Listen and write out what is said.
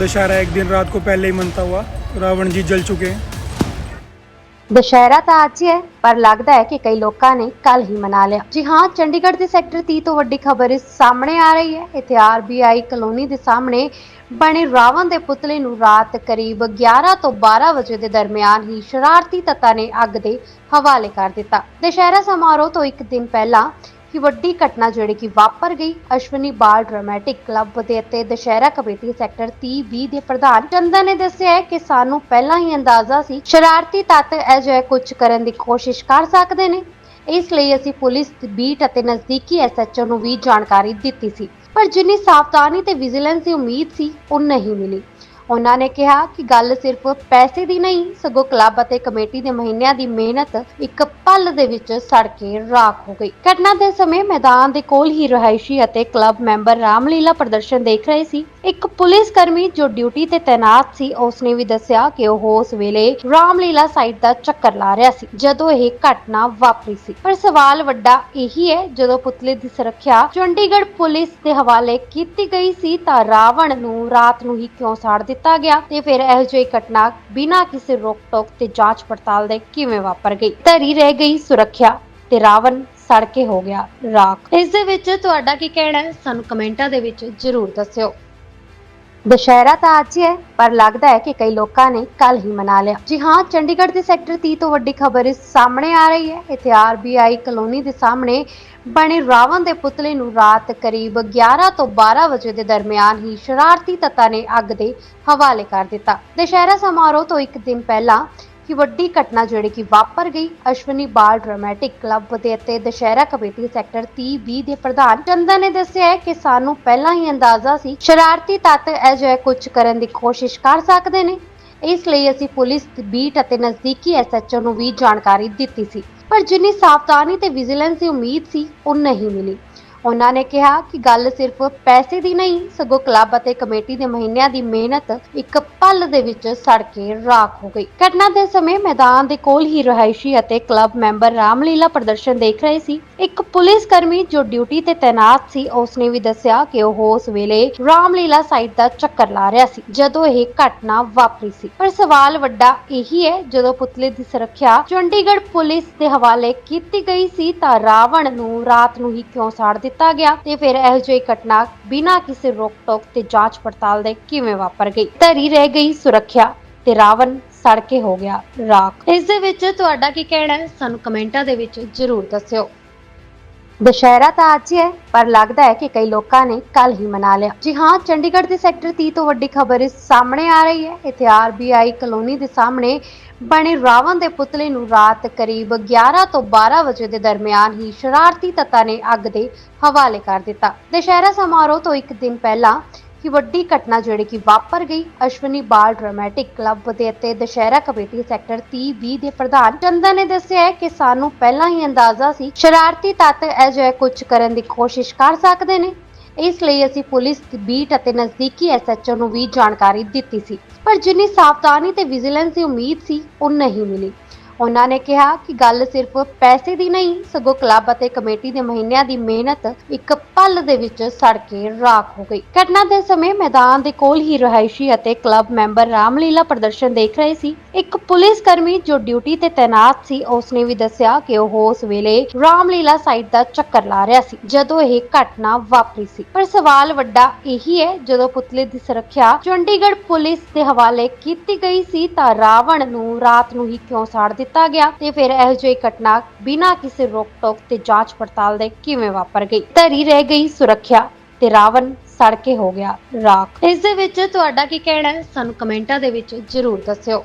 दशहरा एक दिन रात को पहले ही मनता हुआ रावण जी जल चुके हैं ਦੁਸ਼ਹਿਰਾ ਤਾਂ ਅੱਜ ਹੀ ਹੈ ਪਰ ਲੱਗਦਾ ਹੈ ਕਿ ਕਈ ਲੋਕਾਂ ਨੇ ਕੱਲ ਹੀ ਮਨਾ ਲਿਆ ਜੀ ਹਾਂ ਚੰਡੀਗੜ੍ਹ ਦੇ ਸੈਕਟਰ 30 ਤੋਂ ਵੱਡੀ ਖਬਰ ਇਸ ਸਾਹਮਣੇ ਆ ਰਹੀ ਹੈ ਇੱਥੇ ਆਰਬੀਆਈ ਕਲੋਨੀ ਦੇ ਸਾਹਮਣੇ ਬਣੇ ਰਾਵਣ ਦੇ ਪੁਤਲੇ ਨੂੰ ਰਾਤ ਕਰੀਬ 11 ਤੋਂ 12 ਵਜੇ ਦੇ ਦਰਮਿਆਨ ਹੀ ਸ਼ਰਾਰਤੀ ਤੱਤਾਂ ਨੇ ਅੱਗ ਦੇ ਹਵਾਲੇ ਕਰ ਦਿੱਤਾ ਦੁਸ਼ਹਿਰਾ ਸਮਾਰੋਹ ਤੋਂ ਇੱਕ ਦਿਨ ਪਹਿਲਾਂ ਕਿ ਵੱਡੀ ਘਟਨਾ ਜਿਹੜੀ ਕਿ ਵਾਪਰ ਗਈ। ਅਸ਼ਵਨੀ ਬਾਲ ਡਰਾਮੈਟਿਕ ਕਲੱਬ ਦੇ ਅਤੇ ਦੁਸ਼ਹਿਰਾ ਕਮੇਟੀ ਸੈਕਟਰ 30 ਦੇ ਪ੍ਰਧਾਨ ਚੰਦਨ ਨੇ ਦੱਸਿਆ ਹੈ ਕਿ ਸਾਨੂੰ ਪਹਿਲਾਂ ਹੀ ਅੰਦਾਜ਼ਾ ਸੀ, ਸ਼ਰਾਰਤੀ ਤੱਤ ਅਜਿਹਾ ਕੁਝ ਕਰਨ ਦੀ ਕੋਸ਼ਿਸ਼ ਕਰ ਸਕਦੇ ਨੇ। ਇਸ ਲਈ ਅਸੀਂ ਪੁਲਿਸ ਬੀਟ ਅਤੇ ਨਜ਼ਦੀਕੀ ਐਸਐਚਓ ਨੂੰ ਵੀ ਜਾਣਕਾਰੀ ਦਿੱਤੀ ਸੀ। ਪਰ ਜਿੰਨੀ ਸਾਵਧਾਨੀ ਤੇ ਵਿਜੀਲੈਂਸ ਦੀ ਉਮੀਦ ਸੀ, ਉਹ ਨਹੀਂ ਮਿਲੀ। ਉਹਨਾਂ ਨੇ ਕਿਹਾ ਕਿ ਗੱਲ ਸਿਰਫ ਪੈਸੇ ਦੀ ਨਹੀਂ, ਸਗੋਂ ਕਲੱਬ ਅਤੇ ਕਮੇਟੀ ਦੇ ਮਹੀਨਿਆਂ ਦੀ ਮਿਹਨਤ ਇੱਕ ਪਲ ਦੇ ਵਿੱਚ ਸੜ ਕੇ ਰਾਖ ਹੋ ਗਈ। ਘਟਨਾ ਦੇ ਸਮੇਂ ਮੈਦਾਨ ਦੇ ਕੋਲ ਹੀ ਰਹਾਇਸ਼ੀ ਅਤੇ ਕਲੱਬ ਮੈਂਬਰ ਰਾਮਲੀਲਾ ਪ੍ਰਦਰਸ਼ਨ ਦੇਖ ਰਹੇ ਸੀ। ਇੱਕ ਪੁਲਿਸ ਕਰਮੀ ਜੋ ਡਿਊਟੀ ਤੇ ਤਾਇਨਾਤ ਸੀ, ਉਸਨੇ ਵੀ ਦੱਸਿਆ ਕਿ ਉਹ ਉਸ ਵੇਲੇ ਰਾਮਲੀਲਾ ਸਾਈਟ ਦਾ ਚੱਕਰ ਲਾ ਰਿਹਾ ਸੀ, ਜਦੋਂ ਇਹ ਘਟਨਾ ਵਾਪਰੀ ਸੀ। ਪਰ ਸਵਾਲ ਵੱਡਾ ਇਹੀ ਹੈ, ਜਦੋਂ ਪੁਤਲੇ ਦੀ ਸੁਰੱਖਿਆ ਚੰਡੀਗੜ੍ਹ ਪੁਲਿਸ ਦੇ ਹਵਾਲੇ ਕੀਤੀ ਗਈ ਸੀ, ਤਾਂ ਰਾਵਣ ਨੂੰ ਰਾਤ ਨੂੰ ਹੀ ਕਿਉਂ ਸਾੜ ਦਿੱਤਾ ਗਿਆ ਤੇ ਫਿਰ ਇਹੋ ਜਿਹੀ ਘਟਨਾ ਬਿਨਾਂ ਕਿਸੇ ਰੋਕ ਟੋਕ ਤੇ ਜਾਂਚ ਪੜਤਾਲ ਦੇ ਕਿਵੇਂ ਵਾਪਰ ਗਈ? ਧਰੀ ਰਹਿ ਗਈ ਸੁਰੱਖਿਆ ਤੇ ਰਾਵਣ ਸੜ ਕੇ ਹੋ ਗਿਆ ਰਾਖ। ਇਸ ਦੇ ਵਿੱਚ ਤੁਹਾਡਾ ਕੀ ਕਹਿਣਾ ਹੈ? ਸਾਨੂੰ ਕਮੈਂਟਾਂ ਦੇ ਵਿੱਚ ਜ਼ਰੂਰ ਦੱਸਿਓ। ਦੁਸ਼ਹਿਰਾ ਤਾਂ ਅੱਜ ਹੈ ਪਰ ਲੱਗਦਾ ਹੈ ਕਿ ਕਈ ਲੋਕਾਂ ਨੇ ਕੱਲ ਹੀ ਮਨਾ ਲਿਆ। ਜੀ ਹਾਂ, ਚੰਡੀਗੜ੍ਹ ਦੇ ਸੈਕਟਰ 30 ਤੋਂ ਵੱਡੀ ਖਬਰ ਇਸ ਸਾਹਮਣੇ ਆ ਰਹੀ ਹੈ। ਇੱਥੇ ਆਰਬੀਆਈ ਕਲੋਨੀ ਦੇ ਸਾਹਮਣੇ ਬਣੇ ਰਾਵਣ ਦੇ ਪੁਤਲੇ ਨੂੰ ਰਾਤ ਕਰੀਬ 11 ਤੋਂ 12 ਵਜੇ ਦੇ ਦਰਮਿਆਨ ਹੀ ਸ਼ਰਾਰਤੀ ਤੱਤਾਂ ਨੇ ਅੱਗ ਦੇ ਹਵਾਲੇ ਕਰ ਦਿੱਤਾ। ਦੁਸ਼ਹਿਰਾ ਸਮਾਰੋਹ ਤੋਂ ਇੱਕ ਦਿਨ ਪਹਿਲਾਂ ਕਿ ਵੱਡੀ ਘਟਨਾ ਜਿਹੜੀ ਕਿ ਵਾਪਰ ਗਈ, ਅਸ਼ਵਨੀ ਬਾਲ ਡਰਾਮੈਟਿਕ ਕਲੱਬ ਦੇ ਅਤੇ ਦੁਸ਼ਹਿਰਾ ਕਮੇਟੀ ਸੈਕਟਰ 30 ਦੇ ਪ੍ਰਧਾਨ। ਚੰਦਨ ਨੇ ਦੱਸਿਆ ਹੈ ਕਿ ਸਾਨੂੰ ਪਹਿਲਾਂ ਹੀ ਅੰਦਾਜ਼ਾ ਸੀ, ਸ਼ਰਾਰਤੀ ਤੱਤ ਅਜਿਹਾ ਕੁਝ ਕਰਨ ਦੀ ਕੋਸ਼ਿਸ਼ ਕਰ ਸਕਦੇ ਨੇ। ਇਸ ਲਈ ਅਸੀਂ ਪੁਲਿਸ ਬੀਟ ਅਤੇ ਨਜ਼ਦੀਕੀ ਐਸਐਚਓ ਨੂੰ ਵੀ ਜਾਣਕਾਰੀ ਦਿੱਤੀ ਸੀ। ਪਰ ਜਿੰਨੀ ਸਾਵਧਾਨੀ ਤੇ ਵਿਜੀਲੈਂਸ ਦੀ ਉਮੀਦ ਸੀ, ਉਹ ਨਹੀਂ ਮਿਲੀ। ਉਹਨਾਂ ਨੇ ਕਿਹਾ ਕਿ ਗੱਲ ਸਿਰਫ ਪੈਸੇ ਦੀ ਨਹੀਂ, ਸਗੋਂ ਕਲੱਬ ਅਤੇ ਕਮੇਟੀ ਦੇ ਮਹੀਨਿਆਂ ਦੀ ਮਿਹਨਤ ਇੱਕ ਪਲ ਦੇ ਵਿੱਚ ਸੜ ਕੇ ਰਾਖ ਹੋ ਗਈ। ਘਟਨਾ ਦੇ ਸਮੇਂ ਮੈਦਾਨ ਦੇ ਕੋਲ ਹੀ ਰਹਾਇਸ਼ੀ ਅਤੇ ਕਲੱਬ ਮੈਂਬਰ ਰਾਮਲੀਲਾ ਪ੍ਰਦਰਸ਼ਨ ਦੇਖ ਰਹੇ ਸੀ। ਇੱਕ ਪੁਲਿਸ ਕਰਮੀ ਜੋ ਡਿਊਟੀ ਤੇ ਤਾਇਨਾਤ ਸੀ, ਉਸਨੇ ਵੀ ਦੱਸਿਆ ਕਿ ਉਹ ਉਸ ਵੇਲੇ ਰਾਮਲੀਲਾ ਸਾਈਟ ਦਾ ਚੱਕਰ ਲਾ ਰਿਹਾ ਸੀ, ਜਦੋਂ ਇਹ ਘਟਨਾ ਵਾਪਰੀ ਸੀ। ਪਰ ਸਵਾਲ ਵੱਡਾ ਇਹੀ ਹੈ, ਜਦੋਂ ਪੁਤਲੇ ਦੀ ਸੁਰੱਖਿਆ ਚੰਡੀਗੜ੍ਹ ਪੁਲਿਸ ਦੇ ਹਵਾਲੇ ਕੀਤੀ ਗਈ ਸੀ, ਤਾਂ ਰਾਵਣ ਨੂੰ ਰਾਤ ਨੂੰ ਹੀ ਕਿਉਂ ਸਾੜ ਦਿੱਤਾ? ਦਿੱਤਾ ਗਿਆ ਤੇ ਫਿਰ ਇਹੋ ਜਿਹੀ ਘਟਨਾ ਬਿਨਾਂ ਕਿਸੇ ਰੋਕ ਟੋਕ ਤੇ ਜਾਂਚ ਪੜਤਾਲ ਦੇ ਕਿਵੇਂ ਵਾਪਰ ਗਈ? ਧਰੀ ਰਹਿ ਗਈ ਸੁਰੱਖਿਆ ਤੇ ਰਾਵਣ ਸੜ ਕੇ ਹੋ ਗਿਆ ਰਾਖ। ਇਸ ਦੇ ਵਿੱਚ ਤੁਹਾਡਾ ਕੀ ਕਹਿਣਾ ਹੈ? ਸਾਨੂੰ ਕਮੈਂਟਾਂ ਦੇ ਵਿੱਚ ਜ਼ਰੂਰ ਦੱਸਿਓ। ਦੁਸ਼ਹਿਰਾ ਤਾਂ ਅੱਜ ਹੈ ਪਰ ਲੱਗਦਾ ਹੈ ਕਿ ਕਈ ਲੋਕਾਂ ਨੇ ਕੱਲ ਹੀ ਮਨਾ ਲਿਆ। ਜੀ ਹਾਂ, ਚੰਡੀਗੜ੍ਹ ਦੇ ਸੈਕਟਰ 30 ਤੋਂ ਵੱਡੀ ਖਬਰ ਇਸ ਸਾਹਮਣੇ ਆ ਰਹੀ ਹੈ। ਇੱਥੇ ਆਰਬੀਆਈ ਕਲੋਨੀ ਦੇ ਸਾਹਮਣੇ ਬਣੇ ਰਾਵਣ ਦੇ ਪੁਤਲੇ ਨੂੰ ਰਾਤ ਕਰੀਬ 11 ਤੋਂ 12 ਵਜੇ ਦੇ ਦਰਮਿਆਨ ਹੀ ਸ਼ਰਾਰਤੀ ਤੱਤਾਂ ਨੇ ਅੱਗ ਦੇ ਹਵਾਲੇ ਕਰ ਦਿੱਤਾ। ਦੁਸ਼ਹਿਰਾ ਸਮਾਰੋਹ ਤੋਂ ਇੱਕ ਦਿਨ ਪਹਿਲਾਂ ਕਿ ਵੱਡੀ ਘਟਨਾ ਜਿਹੜੀ ਕਿ ਵਾਪਰ ਗਈ। ਅਸ਼ਵਨੀ ਬਾਲ ਡਰਾਮੈਟਿਕ ਕਲੱਬ ਦੇ ਅਤੇ ਦੁਸ਼ਹਿਰਾ ਕਮੇਟੀ ਸੈਕਟਰ 30 ਦੇ ਪ੍ਰਧਾਨ ਚੰਦਨ ਨੇ ਦੱਸਿਆ ਕਿ ਸਾਨੂੰ ਪਹਿਲਾਂ ਹੀ ਅੰਦਾਜ਼ਾ ਸੀ, ਸ਼ਰਾਰਤੀ ਤੱਤ ਅਜਿਹਾ ਕੁਝ ਕਰਨ ਦੀ ਕੋਸ਼ਿਸ਼ ਕਰ ਸਕਦੇ ਨੇ। ਇਸ ਲਈ ਅਸੀਂ ਪੁਲਿਸ ਬੀਟ ਅਤੇ ਨਜ਼ਦੀਕੀ ਐਸਐਚਓ ਨੂੰ ਵੀ ਜਾਣਕਾਰੀ ਦਿੱਤੀ ਸੀ। ਪਰ ਜਿੰਨੀ ਸਾਵਧਾਨੀ ਤੇ ਵਿਜੀਲੈਂਸ ਦੀ ਉਮੀਦ ਸੀ, ਉਹ ਨਹੀਂ ਮਿਲੀ। ਉਹਨਾਂ ਨੇ ਕਿਹਾ ਕਿ ਗੱਲ ਸਿਰਫ ਪੈਸੇ ਦੀ ਨਹੀਂ, ਸਗੋਂ ਕਲੱਬ ਅਤੇ ਕਮੇਟੀ ਦੇ ਮਹੀਨਿਆਂ ਦੀ ਮਿਹਨਤ ਇੱਕ ਪਲ ਦੇ ਵਿੱਚ ਸੜ ਕੇ ਰਾਖ ਹੋ ਗਈ। ਘਟਨਾ ਦੇ ਸਮੇਂ ਮੈਦਾਨ ਦੇ ਕੋਲ ਹੀ ਰਹਾਇਸ਼ੀ ਅਤੇ ਕਲੱਬ ਮੈਂਬਰ ਰਾਮਲੀਲਾ ਪ੍ਰਦਰਸ਼ਨ ਦੇਖ ਰਹੇ ਸੀ। ਇੱਕ ਪੁਲਿਸ ਕਰਮੀ ਜੋ ਡਿਊਟੀ ਤੇ ਤਾਇਨਾਤ ਸੀ, ਉਸਨੇ ਵੀ ਦੱਸਿਆ ਕਿ ਉਹ ਉਸ ਵੇਲੇ ਰਾਮਲੀਲਾ ਸਾਈਟ ਦਾ ਚੱਕਰ ਲਾ ਰਿਹਾ ਸੀ, ਜਦੋਂ ਇਹ ਘਟਨਾ ਵਾਪਰੀ ਸੀ। ਪਰ ਸਵਾਲ ਵੱਡਾ ਇਹੀ ਹੈ, ਜਦੋਂ ਪੁਤਲੇ ਦੀ ਸੁਰੱਖਿਆ ਚੰਡੀਗੜ੍ਹ ਪੁਲਿਸ ਦੇ ਹਵਾਲੇ ਕੀਤੀ ਗਈ ਸੀ, ਤਾਂ ਰਾਵਣ ਨੂੰ ਰਾਤ ਨੂੰ ਹੀ ਕਿਉਂ ਸਾੜ ਦਿੱਤਾ? ਦਿੱਤਾ ਗਿਆ ਤੇ ਫਿਰ ਇਹੋ ਜਿਹੀ ਘਟਨਾ ਬਿਨਾਂ ਕਿਸੇ ਰੋਕ ਟੋਕ ਤੇ ਜਾਂਚ ਪੜਤਾਲ ਦੇ ਕਿਵੇਂ ਵਾਪਰ ਗਈ? ਧਰੀ ਰਹਿ ਗਈ ਸੁਰੱਖਿਆ ਤੇ ਰਾਵਣ ਸੜ ਕੇ ਹੋ ਗਿਆ ਰਾਖ। ਇਸ ਦੇ ਵਿੱਚ ਤੁਹਾਡਾ ਕੀ ਕਹਿਣਾ ਹੈ? ਸਾਨੂੰ ਕਮੈਂਟਾਂ ਦੇ ਵਿੱਚ ਜ਼ਰੂਰ ਦੱਸਿਓ।